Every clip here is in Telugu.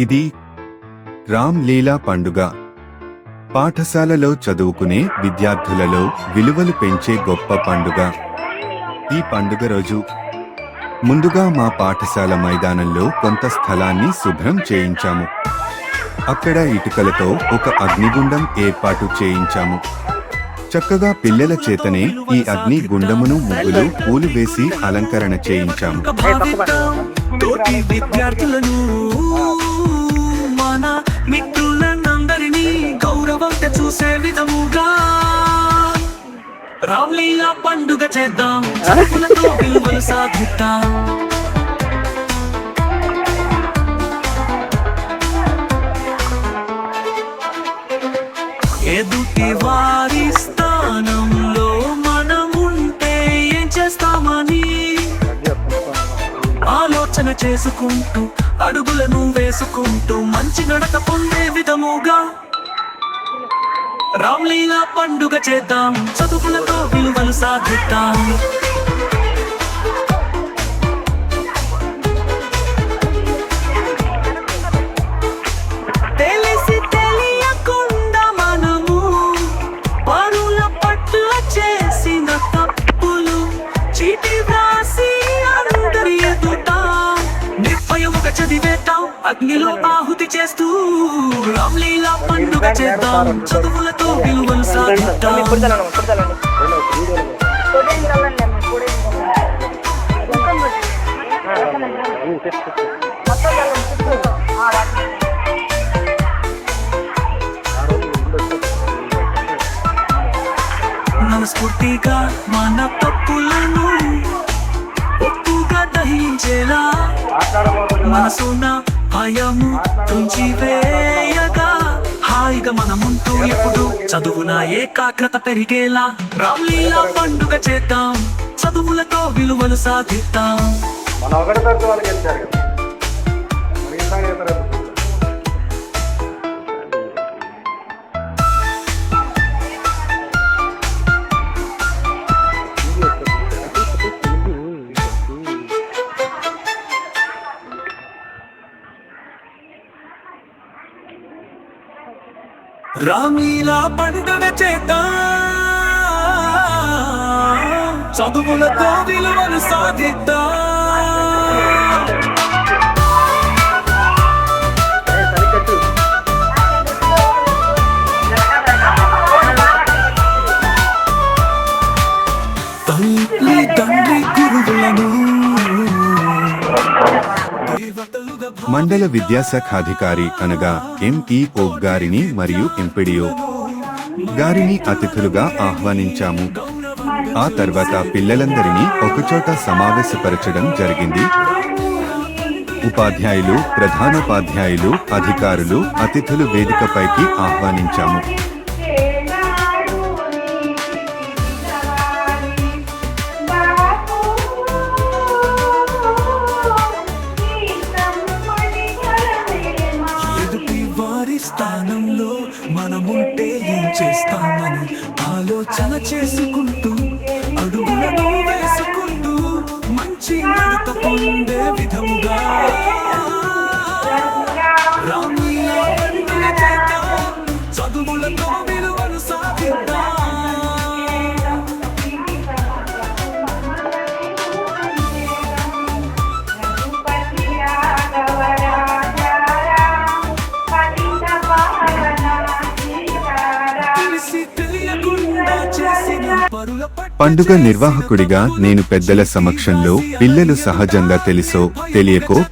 ఇది రామ్ లీలా పండుగ. పాఠశాలలో చదువుకునే విద్యార్థులలో విలువలు పెంచే గొప్ప పండుగ. ఈ పండుగ రోజు ముందుగా మా పాఠశాల మైదానంలో కొంత స్థలాన్ని శుభ్రం చేయించాము. అక్కడ ఇటుకలతో ఒక అగ్నిగుండం ఏర్పాటు చేయించాము. చక్కగా పిల్లల చేతనే ఈ అగ్ని గుండమును ముగ్గులు పూలు వేసి అలంకరణ చేయించాము. రామ్లీలా పండుగ చేద్దాం. చదువులతో విలువలు సాధిద్దాం. ఎదుటి వారి స్థానంలో మనముంటే ఏం చేస్తామని ఆలోచన చేసుకుంటూ అడుగులను వేసుకుంటూ మంచి నడక పొందే విధముగా రామ్లీలా పండుగ చేద్దాం. చదువులతో విలువలు సాధిద్దాం. అగ్నిలో ఆహుతి చేస్తూ రామ్లీలా పండుగ చేద్దాం. చదువులతో విలువలు సాధిద్దాం. మనస్ఫూర్తిగా మన తప్పులను ఒప్పుగా దహించేలా మనసున భయము తుంచివేయగా హాయిగా మనముంటూ ఎప్పుడు చదువున ఏకాగ్రత పెరిగేలా రామ్లీలా పండుగ చేద్దాం చదువులతో విలువలు సాధిద్దాం. మన ఒకటి రామీలా పండుగ చేద్దాం? చదువులతో విలువలు సాధిద్దాం? మండల విద్యాశాఖాధికారి అనగా ఎంఈఓ గారిని మరియు ఎంపీడీఓ గారిని అతిథులుగా ఆహ్వానించాము. ఆ తర్వాత పిల్లలందరినీ ఒకచోట సమావేశపరచడం జరిగింది. ఉపాధ్యాయులు ప్రధానోపాధ్యాయులు అధికారులు అతిథులు వేదికపైకి ఆహ్వానించాము. స్థానంలో మనముంటే ఏం చేస్తామని ఆలోచన చేసుకుంటూ అడుగులను వేసుకుంటూ మంచి నడత పొందే విధముగా పండుగ నిర్వాహకుడిగా నేను పెద్దల సమక్షంలో పిల్లలు సహజంగా తెలుసో తెలియకో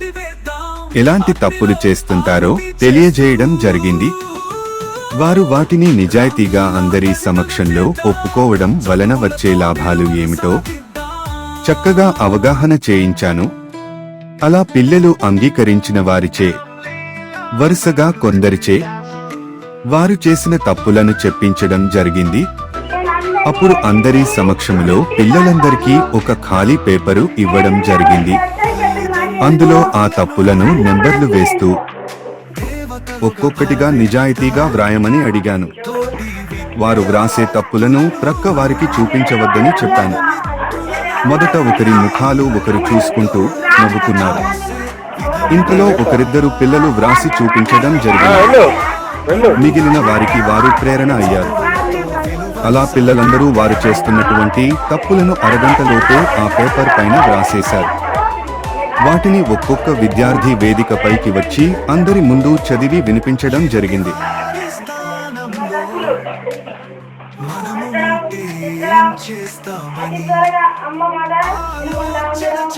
ఎలాంటి తప్పులు చేస్తుంటారో తెలియజేయడం జరిగింది. వారు వాటిని నిజాయితీగా అందరి సమక్షంలో ఒప్పుకోవడం వలన వచ్చే లాభాలు ఏమిటో చక్కగా అవగాహన చేయించాను. అలా పిల్లలు అంగీకరించిన వారిచే వరుసగా కొందరిచే వారు చేసిన తప్పులను చెప్పించడం జరిగింది. అప్పుడు అందరి సమక్షంలో పిల్లలందరికీ ఒక ఖాళీ పేపరు ఇవ్వడం జరిగింది. అందులో ఆ తప్పులను నెంబర్లు వేస్తూ ఒక్కొక్కటిగా నిజాయితీగా వ్రాయమని అడిగాను. వారు వ్రాసే తప్పులను ప్రక్క వారికి చూపించవద్దని చెప్పాను. మొదట ఒకరి ముఖాలు ఒకరు చూసుకుంటూ నవ్వుకున్నారు. ఇంతలో ఒకరిద్దరు పిల్లలు వ్రాసి చూపించడం జరిగింది. మిగిలిన వారికి వారు ప్రేరణ అయ్యారు. అలా పిల్లలందరూ వారు చేస్తున్నటువంటి తప్పులను అరగంటలోపే ఆ పేపర్ పైన వ్రాసేశారు. వాటిని ఒక్కొక్క విద్యార్థి వేదికపైకి వచ్చి అందరి ముందు చదివి వినిపించడం జరిగింది.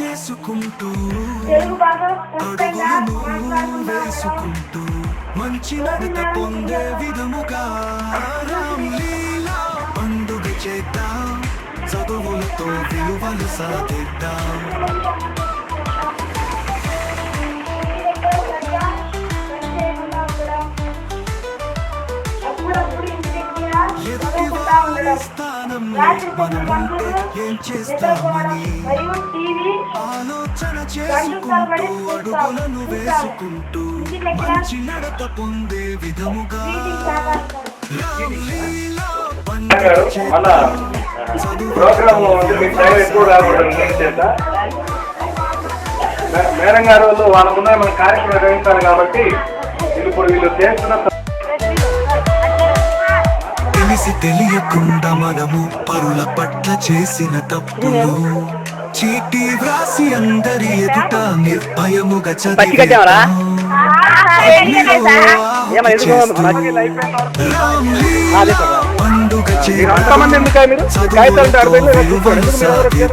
చేసుకుంటూ మంచి నడత పొందే విధముగా విలువలు సాధిద్దాం. స్థానంలో మనం ఉంటే ఏం చేస్తామని ఆలోచన చేసుకుంటూ అడుగులను వేసుకుంటూ మంచి నడత పొందే విధముగా రామ్లీలా మన ప్రోగ్రామ్ ఉంది మీకు టైం ఎక్కువ రాకూడదు చేత. మే- మేడం గారు వాళ్ళు వాళ్ళ ముందర మన కార్యక్రమం నిర్వహించాలి కాబట్టి ఇప్పుడు వీళ్ళు చేస్తున్న తెలిసి తెలియకుండా మనము పరుల పట్ల చేసిన తప్పులు. చీటీ వ్రాసి అందరి ఎదుట నిర్భయముగా కట్టావరా? అంతమంది ఎందుకు మీరు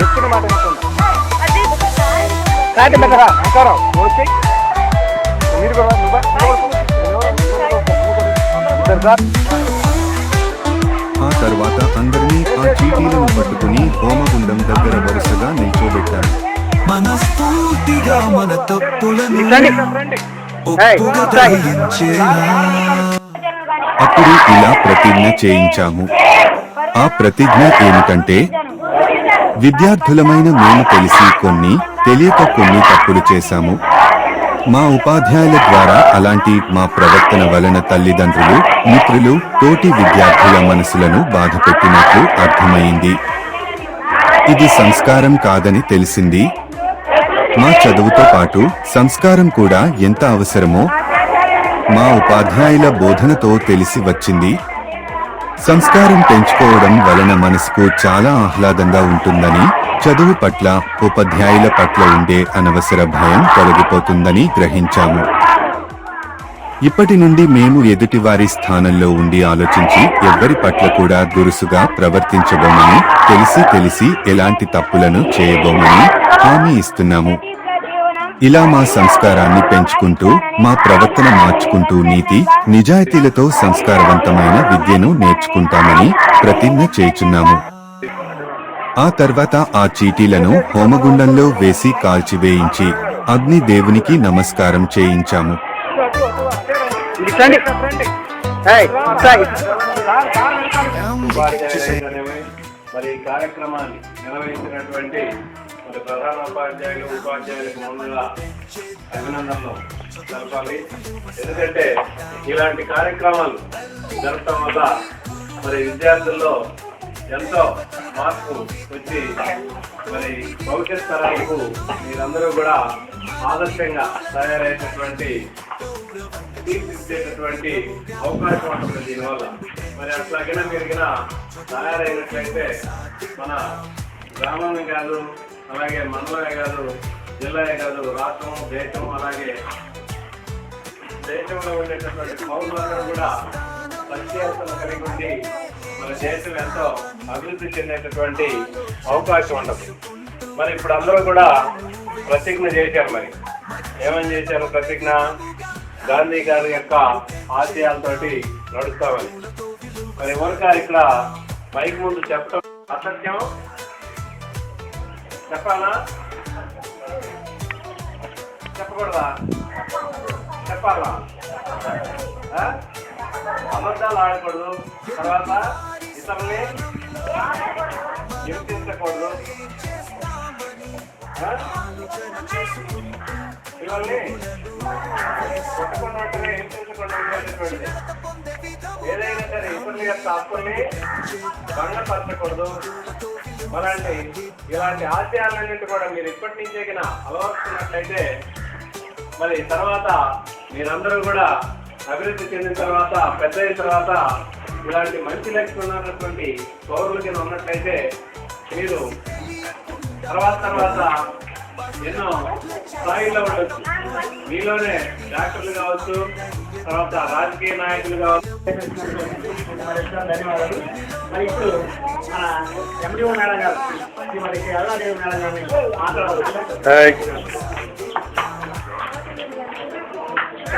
చెప్పిన మాట. అంకారావు. మీరు కూడా ఆ తర్వాత అందరినీ ఆ చీటీలను పట్టుకుని హోమగుండం దగ్గర వరుసగా నిల్చోబెట్టారు. మనస్ఫూర్తిగా మన తప్పులను. ఒప్పుగా అప్పుడు ఇలా ప్రతిజ్ఞ చేయించాము. ఆ ప్రతిజ్ఞ ఏమిటంటే విద్యార్థులమైన మేము తెలిసి కొన్ని తెలియక కొన్ని తప్పులు చేశాము. మా ఉపాధ్యాయుల ద్వారా అలాంటి మా ప్రవర్తన వలన తల్లిదండ్రులు మిత్రులు తోటి విద్యార్థుల మనసులను బాధపెట్టినట్లు అర్థమైంది. ఇది సంస్కారం కాదని తెలిసింది. మా చదువుతో పాటు సంస్కారం కూడా ఎంత అవసరమో మా ఉపాధ్యాయుల బోధనతో తెలిసి వచ్చింది. సంస్కారం పెంచుకోవడం వలన మనసుకు చాలా ఆహ్లాదంగా ఉంటుందని చదువు పట్ల ఉపాధ్యాయుల పట్ల ఉండే అనవసర భయం తొలగిపోతుందని గ్రహించాము. ఇప్పటి నుండి మేము ఎదుటివారి స్థానంలో ఉండి ఆలోచించి ఎవ్వరి పట్ల కూడా దురుసుగా ప్రవర్తించబోమని తెలిసి తెలిసి ఎలాంటి తప్పులను చేయబోమని హామీ ఇస్తున్నాము. ఇలా మా సంస్కారాన్ని పెంచుకుంటూ మా ప్రవర్తన మార్చుకుంటూ నీతి నిజాయితీలతో సంస్కారవంతమైన విద్యను నేర్చుకుంటామని ప్రతిజ్ఞ చేయుచున్నాము ఆ తర్వాత ఆ చీటీలను హోమగుండంలో వేసి కాల్చివేయించి అగ్ని దేవునికి నమస్కారం చేయించాము. మరి ఈ కార్యక్రమాన్ని నిర్వహించినటువంటి మరి ప్రధాన ఉపాధ్యాయులు ఉపాధ్యాయులకు ముందుగా అభినందనలు జరపాలి. ఎందుకంటే ఇలాంటి కార్యక్రమాలు జరపడం వల్ల మరి విద్యార్థుల్లో ఎంతో మార్పు వచ్చి మరి భవిష్యత్ తరాలకు మీరందరూ కూడా ఆదర్శంగా తయారైనటువంటి తీర్చిదిద్దేటటువంటి అవకాశం ఉంటుంది దీనివల్ల. మరి అట్లాగైనా మీరు తయారైనట్లయితే మన గ్రామం కాదు అలాగే మండలమే కాదు జిల్లాయే కాదు రాష్ట్రం దేశం అలాగే దేశంలో ఉండేటటువంటి పౌరులందరూ కూడా ప్రత్యేకతను కలిగి ఉండి మన దేశం ఎంతో అభివృద్ధి చెందేటటువంటి అవకాశం ఉండదు. మరి ఇప్పుడు అందరూ కూడా ప్రతిజ్ఞ చేశారు మరి. ఏమని చేశారు ప్రతిజ్ఞ? గాంధీ గారి యొక్క ఆశయాలతోటి నడుస్తామని. మరి ఎవరికారు ఇక్కడ మైక్ ముందు చెప్పడం అసత్యం? చెప్పాలా? చెప్పకూడదా? చెప్పాలా? ఆ? అబద్ధాలు ఆడకూడదు. తర్వాత ఇతరుల్ని హింసించకూడదు. ఆ? ఇవన్నీ కొట్టకుండా ఉంటేనే హింసించకుండా ఉండేటటువంటిది. ఏదైనా సరే ఇతరుల యొక్క హక్కుల్ని భంగపరచకూడదు. అలాంటి ఇలాంటి ఆశయాలన్నింటి కూడా మీరు ఇప్పటి నుంచే గిన మరి తర్వాత మీరందరూ కూడా అభివృద్ధి చెందిన తర్వాత పెద్ద అయిన తర్వాత ఇలాంటి మంచి లక్షణాలు ఉన్నటువంటి పౌరులు కింద ఉన్నట్లయితే మీరు తర్వాత తర్వాత ఎన్నో స్థాయిలో ఉండొచ్చు. మీలోనే డాక్టర్లు కావచ్చు తర్వాత రాజకీయ నాయకులు ధన్యవాదాలు. మరి ఇప్పుడు మన ఎండిఓ మేడం గారు మరి అల్లాదేవి మేడం గారిని మాట్లాడవచ్చు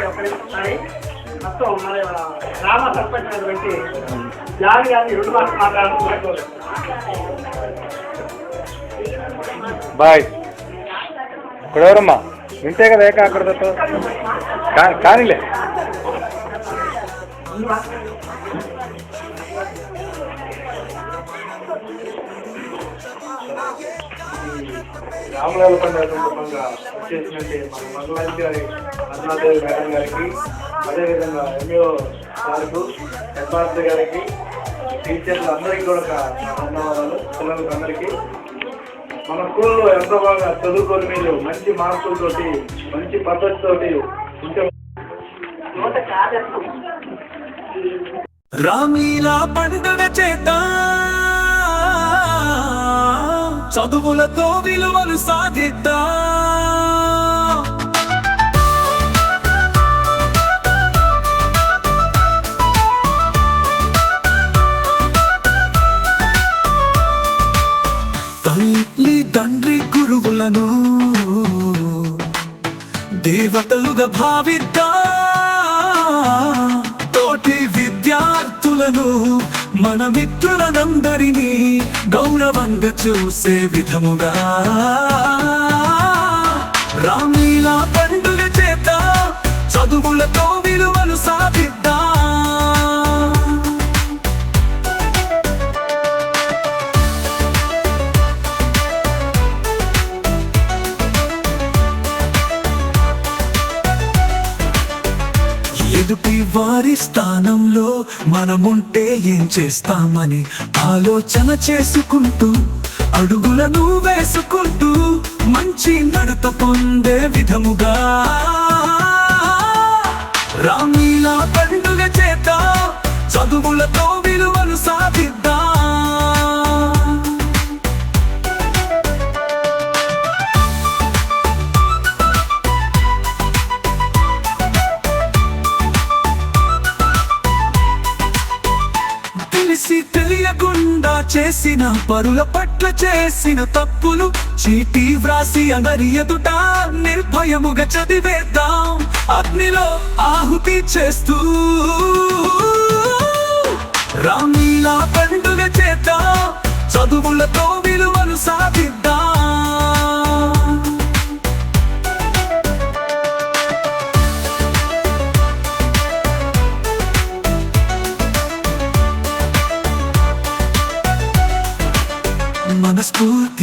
ఒకసారి మొత్తం మన గ్రామ సర్పంచ్ అయినటువంటి జాన్ గారిని రెండు మాటలు మాట్లాడుతున్నారు బాయ్. ఎవరమ్మా వింటే కదా ఏకాగ్రతతో? కా- కానీలే. రామలాల పండుగ సందర్భంగా వచ్చేసినట్టే మన మంగళాజీ గారి అరుణాదేవి మేడం గారికి అదేవిధంగా ఎంఈఓ గారికి హెడ్మాస్టర్ గారికి టీచర్లు అందరికీ కూడా ధన్యవాదాలు పిల్లలకు అందరికీ. మన స్కూల్లో ఎంతో బాగా చదువుకొని మీరు మంచి మార్కులతో మంచి పద్ధతితో ఉంటే రామీలా పండుగ చేత చదువులతో విలువలు సాధిద్దా? తల్లి తండ్రి గురువులను దేవతలుగా భావిద్దా. తోటి విద్యార్థులను మన మిత్రులనందరినీ గౌరవంగా చూసే విధముగా. రామీలా పండుగ చేత చదువులతో వారి స్థానంలో మనముంటే ఏం చేస్తామని ఆలోచన చేసుకుంటూ అడుగులను వేసుకుంటూ మంచి నడత పొందే విధముగా. రామీలా పండుగ చేత చదువులతో విలువను సాధిద్దాం. చేసిన పరుల పట్ల చేసిన తప్పులు చీటీ వ్రాసి అందరి ఎదుట నిర్భయముగా చదివేద్దాం. అగ్నిలో ఆహుతి చేస్తూ రామ్లా పండుగ చేద్దాం. చదువులతో విలువలు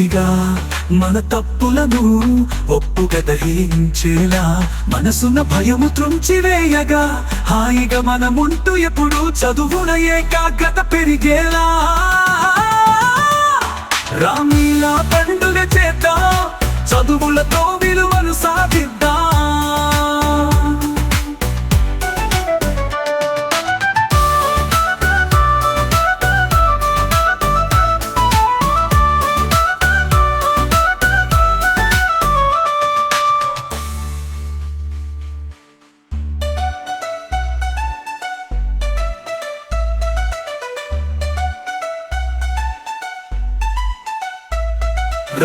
మనస్ఫూర్తిగా మన తప్పులను ఒప్పుగా దహించేలా మనసున భయము త్రుంచివేయగా హాయిగా మనముంటూ ఎప్పుడు చదువున ఏకాగ్రత పెరిగేలా. రామీలా పండుగ చేద్దాం చదువులతో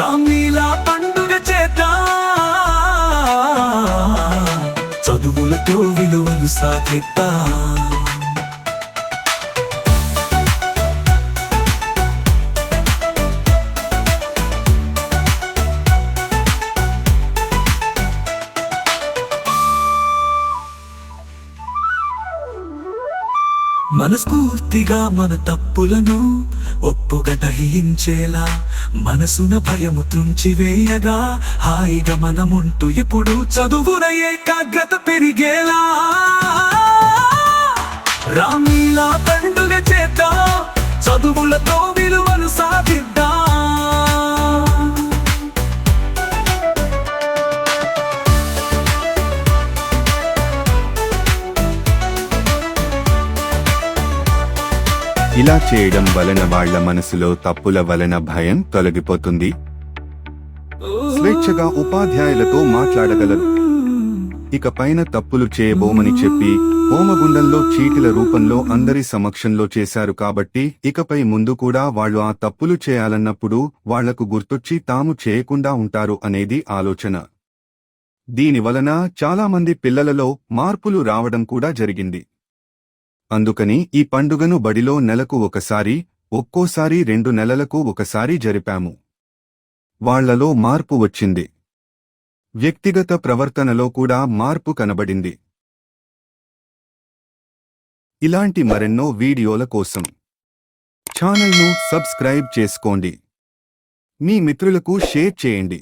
రామీలా పండుగ చేద్దాం? చదువులతో విలువలు సాధిద్దాం? మనస్ఫూర్తిగా మన తప్పులను ఒప్పుగా దహించేలా మనసున భయము త్రుంచివేయగా హాయిగా మనముంటూ ఇప్పుడు చదువున ఏకాగ్రత పెరిగేలా. రామీలా పండుగ చేద్దాం చదువులతో విలువలు సాధిద్దాం ఇలా చేయడం వలన వాళ్ళ మనసులో తప్పుల వలన భయం తొలగిపోతుంది. స్వేచ్ఛగా ఉపాధ్యాయులతో మాట్లాడగలరు. ఇక పైన తప్పులు చేయబోమని చెప్పి హోమగుండంలో చీటిల రూపంలో అందరి సమక్షంలో చేశారు కాబట్టి ఇకపై ముందు కూడా వాళ్ళు ఆ తప్పులు చేయాలన్నప్పుడు వాళ్ళకు గుర్తొచ్చి తాము చేయకుండా ఉంటారు అనేది ఆలోచన. దీనివలన చాలామంది పిల్లలలో మార్పులు రావడం కూడా జరిగింది. అందుకని ఈ పండుగను బడిలో నెలకు ఒకసారి ఒక్కోసారి రెండు నెలలకు ఒకసారి జరిపాము. వాళ్ళలో మార్పు వచ్చింది. వ్యక్తిగత ప్రవర్తనలో కూడా మార్పు కనబడింది. ఇలాంటి మరెన్నో వీడియోల కోసం ఛానల్ను సబ్స్క్రైబ్ చేసుకోండి. మీ మిత్రులకు షేర్ చేయండి.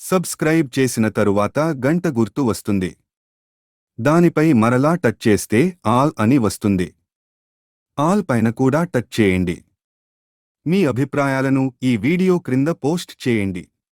సబ్స్క్రైబ్ చేసిన తరువాత గంట గుర్తు వస్తుంది. దానిపై మరలా టచ్ చేస్తే ఆల్ అని వస్తుంది. ఆల్ పైన కూడా టచ్ చేయండి. మీ అభిప్రాయాలను ఈ వీడియో క్రింద పోస్ట్ చేయండి.